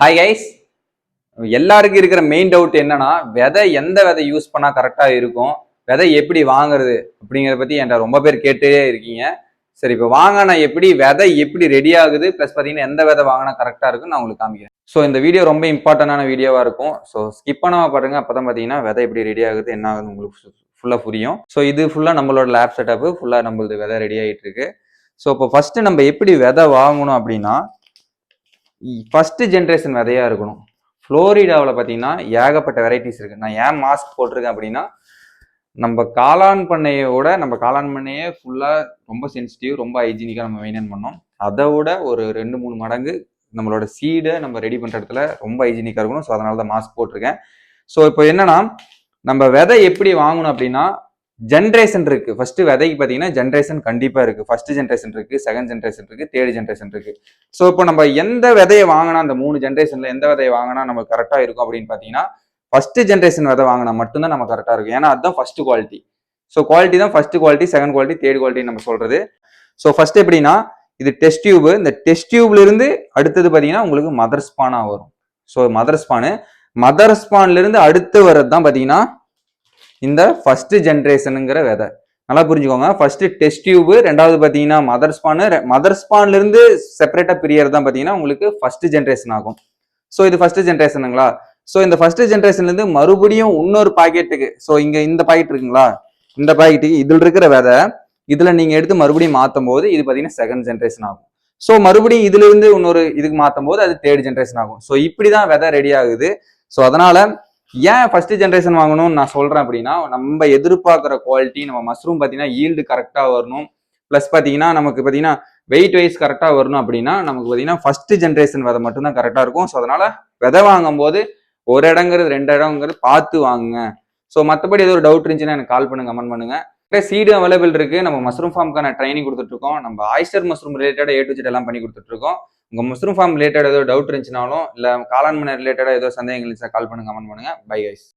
Hi guys எல்லாருக்கும் இருக்கிற main doubt என்னன்னா விதை எந்த விதை யூஸ் பண்ணா கரெக்டா இருக்கும்? விதை எப்படி வாங்குறது? அப்படிங்கிறத பத்தி என்கிட்ட ரொம்ப பேர் கேட்டே இருக்கீங்க. சரி இப்போ வாங்கினா எப்படி விதை எப்படி ரெடி ஆகுது? ப்ளஸ் பார்த்தீங்கன்னா எந்த விதை வாங்கினா கரெக்டாக இருக்குன்னு நான் உங்களுக்கு காமிக்கிறேன். ஸோ இந்த வீடியோ ரொம்ப இம்பார்ட்டண்டான வீடியோவாக இருக்கும். ஸோ ஸ்கிப் பண்ணாமல் பாருங்க. அப்போ தான் பார்த்தீங்கன்னா விதை எப்படி ரெடி ஆகுது என்ன ஆகுது உங்களுக்கு ஃபுல்லாக புரியும். ஸோ இது ஃபுல்லாக நம்மளோட லேப் செட்டப்பு ஃபுல்லாக நம்மளது விதை ரெடி ஆகிட்டு இருக்கு. ஸோ இப்போ ஃபஸ்ட்டு நம்ம எப்படி விதை வாங்கணும் அப்படின்னா ஃபஸ்ட்டு ஜென்ரேஷன் விதையாக இருக்கணும். ஃப்ளோரிடாவில் பார்த்தீங்கன்னா ஏகப்பட்ட வெரைட்டிஸ் இருக்குது நான் ஏன் மாஸ்க் போட்டிருக்கேன் அப்படின்னா நம்ம காளான் பண்ணையோட நம்ம காளான் பண்ணையே ஃபுல்லாக ரொம்ப சென்சிட்டிவ் ரொம்ப ஹைஜீனிக்காக நம்ம மெயின்டைன் பண்ணோம். அதை விட ஒரு ரெண்டு மூணு மடங்கு நம்மளோட சீடை நம்ம ரெடி பண்ணுற இடத்துல ரொம்ப ஹைஜீனிக்காக இருக்கணும். ஸோ அதனால தான் மாஸ்க் போட்டிருக்கேன். ஸோ இப்போ என்னன்னா நம்ம விதை எப்படி வாங்கணும் அப்படின்னா ஜென்ரேஷன் இருக்கு. ஃபர்ஸ்ட் விதைக்கு பார்த்தீங்கன்னா ஜென்ரேஷன் கண்டிப்பாக இருக்கு. ஃபர்ஸ்ட் ஜென்ரேஷன் இருக்கு செகண்ட் ஜென்ரேஷன் இருக்கு தேர்ட் ஜென்ரேஷன் இருக்கு. ஸோ இப்போ நம்ம எந்த விதையை வாங்கினா அந்த மூணு ஜென்ரேஷன்ல எந்த விதையை வாங்கினா நம்ம கரெக்டாக இருக்கும் அப்படின்னு பார்த்தீங்கன்னா ஃபர்ஸ்ட் ஜென்ரேஷன் விதை வாங்கினா மட்டும்தான் நம்ம கரெக்டாக இருக்கும். ஏன்னா அதுதான் ஃபர்ஸ்ட் குவாலிட்டி ஸோ குவாலிட்டி தான் first quality second quality third quality நம்ம சொல்றது. ஸோ ஃபர்ஸ்ட் எப்படின்னா இது டெஸ்ட் டியூப் இந்த டெஸ்ட் டியூப்ல இருந்து அடுத்தது பார்த்தீங்கன்னா உங்களுக்கு மதர் ஸ்பானாக வரும். ஸோ மதர் ஸ்பானு மதர் ஸ்பான்ல இருந்து அடுத்து வர்றது தான் பார்த்தீங்கன்னா இந்த ஃபர்ஸ்ட் ஜென்ரேஷனுங்கிற விதை. நல்லா புரிஞ்சுக்கோங்க. ஃபர்ஸ்ட் டெஸ்ட் டியூபு ரெண்டாவது பார்த்தீங்கன்னா மதர் ஸ்பானு மதர் ஸ்பான்லேருந்து செப்பரேட்டாக பிரியர் பிரியறது தான் பார்த்தீங்கன்னா உங்களுக்கு ஃபர்ஸ்ட் ஜென்ரேஷன் ஆகும். ஸோ இது ஃபர்ஸ்ட் ஜென்ரேஷனுங்களா ஸோ இந்த ஃபர்ஸ்ட் ஜென்ரேஷன்லேருந்து மறுபடியும் இன்னொரு பாக்கெட்டுக்கு ஸோ இங்கே இந்த பாக்கெட் இருக்குங்களா? இந்த பாக்கெட்டுக்கு இதில் இருக்கிற விதை இதில் நீங்கள் எடுத்து மறுபடியும் மாற்றும் போது இது பார்த்தீங்கன்னா செகண்ட் ஜென்ரேஷன் ஆகும். ஸோ மறுபடியும் இதுலேருந்து இன்னொரு இதுக்கு மாற்றும் போது அது தேர்ட் ஜென்ரேஷன் ஆகும். ஸோ இப்படி தான் விதை ரெடி ஆகுது. ஸோ அதனால் ஏன் ஃபர்ஸ்ட் ஜென்ரேஷன் வாங்கணும்னு நான் சொல்றேன் அப்படின்னா நம்ம எதிர்பார்க்குற குவாலிட்டி நம்ம மஷ்ரூம் பார்த்தீங்கன்னா ஈல்டு கரெக்டாக வரணும். ப்ளஸ் பார்த்தீங்கன்னா நமக்கு பார்த்தீங்கன்னா வெயிட் வைஸ் கரெக்டாக வரணும் அப்படின்னா நமக்கு பார்த்தீங்கன்னா ஃபர்ஸ்ட் ஜென்ரேஷன் விதை மட்டும்தான் கரெக்டாக இருக்கும். ஸோ அதனால விதை வாங்கும் போது ஒரு இடங்கிறது ரெண்டு இடங்கிறது பார்த்து வாங்குங்க. ஸோ மற்றபடி ஏதோ ஒரு டவுட் இருந்துச்சுன்னா எனக்கு கால் பண்ணுங்க கமெண்ட் பண்ணுங்க. சீடு அவைலபிள் இருக்கு. நம்ம மஷ்ரூம் ஃபார்முக்கான ட்ரைனிங் கொடுத்துட்டு இருக்கோம். நம்ம ஆயிஸ்டர் மஷ்ரூம் ரிலேட்டடாக ஏ டு ஜெட் எல்லாம் பண்ணி கொடுத்துட்டு உங்கள் முஸ்லீம் ஃபார்ம் ரிலேட்டட் ஏதோ டவுட் இருந்துச்சுனாலும் இல்லை காளான் ரிலேட்டடாக ஏதோ சந்தேகங்கள் இருந்துச்சுன்னா கால் பண்ணுங்க கமெண்ட் பண்ணுங்க. Bye guys